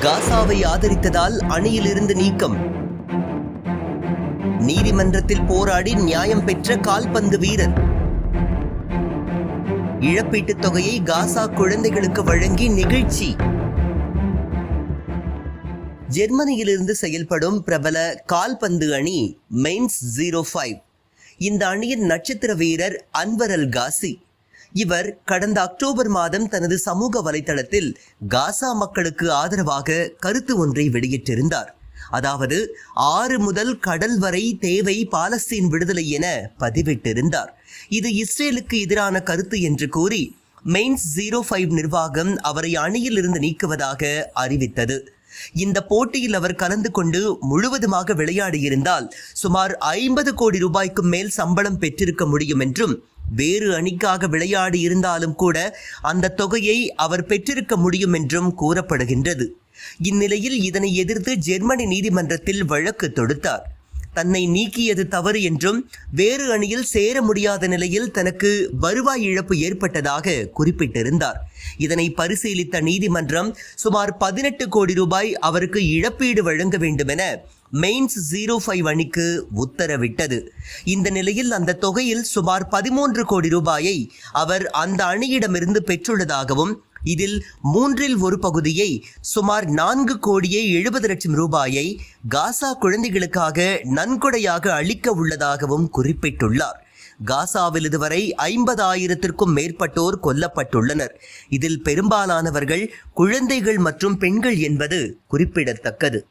காசாவை ஆதரித்ததால் அணியிலிருந்து நீக்கம். நீதிமன்றத்தில் போராடி நியாயம் பெற்ற கால்பந்து வீரர். இழப்பீட்டுத் தொகையை காசா குழந்தைகளுக்கு வழங்கி நிகழ்ச்சி. ஜெர்மனியிலிருந்து செயல்படும் பிரபல கால்பந்து அணி மெயின்ஸ் ஜீரோ ஃபைவ். இந்த அணியின் நட்சத்திர வீரர் அன்வர் அல் காசி இவர் கடந்த அக்டோபர் மாதம் தனது சமூக வலைதளத்தில் காசா மக்களுக்கு ஆதரவாக கருத்து ஒன்றை வெளியிட்டிருந்தார். அதாவது ஆறு முதல் கடல் வரை தேவை பாலஸ்தீன் விடுதலை என பதிவிட்டிருந்தார். இது இஸ்ரேலுக்கு எதிரான கருத்து என்று கூறி மெயின்ஸ் ஜீரோ ஃபைவ் நிர்வாகம் அவரை அணியில் இருந்து நீக்குவதாக அறிவித்தது. இந்த போட்டியில் அவர் கலந்து கொண்டு முழுவதுமாக விளையாடியிருந்தால் சுமார் ஐம்பது கோடி ரூபாய்க்கும் மேல் சம்பளம் பெற்றிருக்க முடியும் என்றும் வேறு அணிக்காக விளையாடி இருந்தாலும் கூட அந்த தொகையை அவர் பெற்றிருக்க முடியும் என்றும் கூறப்படுகின்றது. இந்நிலையில் இதனை எதிர்த்து ஜெர்மனி நீதிமன்றத்தில் வழக்கு தொடுத்தார். தன்னை நீக்கியது தவறு என்றும் வேறு அணியில் சேர முடியாத நிலையில் தனக்கு வருவாய் இழப்பு ஏற்பட்டதாக குறிப்பிட்டிருந்தார். இதனை பரிசீலித்த நீதிமன்றம் சுமார் பதினெட்டு கோடி ரூபாய் அவருக்கு இழப்பீடு வழங்க வேண்டும் என மெயின்ஸ் ஜீரோ ஃபைவ் அணிக்கு உத்தரவிட்டது. இந்த நிலையில் அந்த தொகையில் சுமார் பதிமூன்று கோடி ரூபாயை அவர் அந்த அணியிடமிருந்து பெற்றுள்ளதாகவும் இதில் மூன்றில் ஒரு பகுதியை சுமார் நான்கு கோடியே எழுபது லட்சம் ரூபாயை காசா குழந்தைகளுக்காக நன்கொடையாக அளிக்க உள்ளதாகவும் குறிப்பிட்டுள்ளார். காசாவில் இதுவரை ஐம்பதாயிரத்திற்கும் மேற்பட்டோர் கொல்லப்பட்டுள்ளனர். இதில் பெரும்பாலானவர்கள் குழந்தைகள் மற்றும் பெண்கள் என்பது குறிப்பிடத்தக்கது.